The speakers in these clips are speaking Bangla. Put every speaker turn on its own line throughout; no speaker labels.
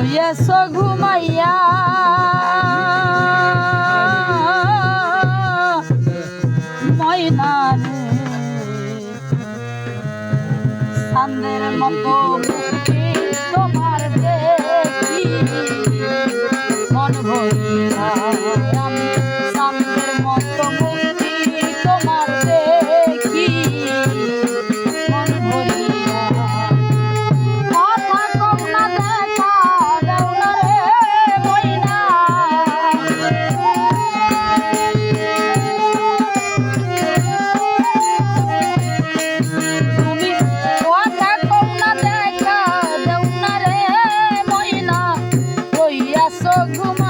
শুয়েছ ঘুমাইয়া। ময়নানে সান্দের মতো তোমার দেখি। মন ভরে so good.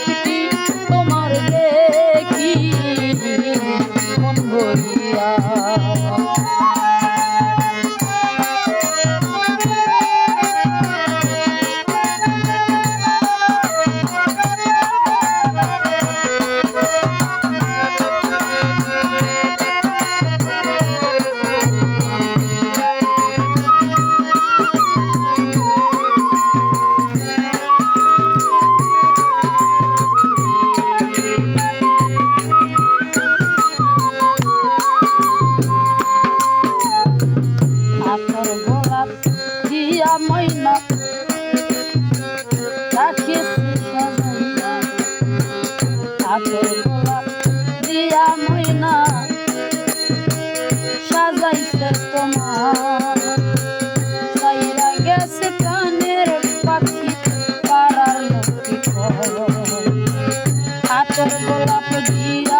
ভরিয়া
Thank
you.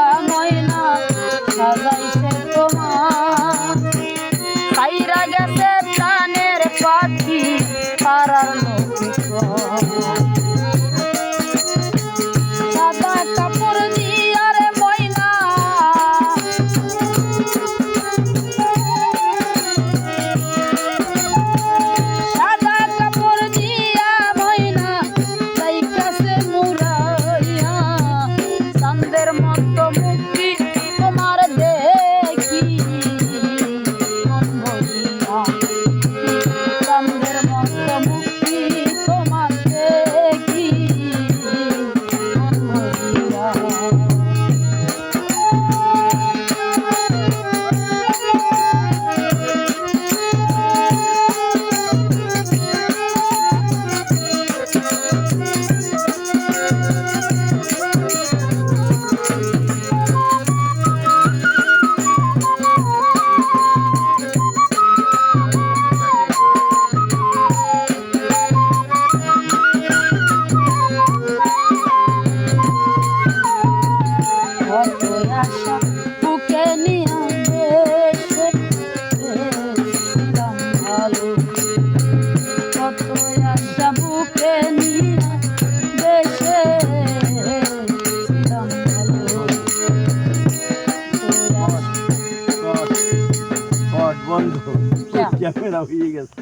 ক্যামেরা হয়ে গেছে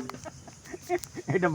এটা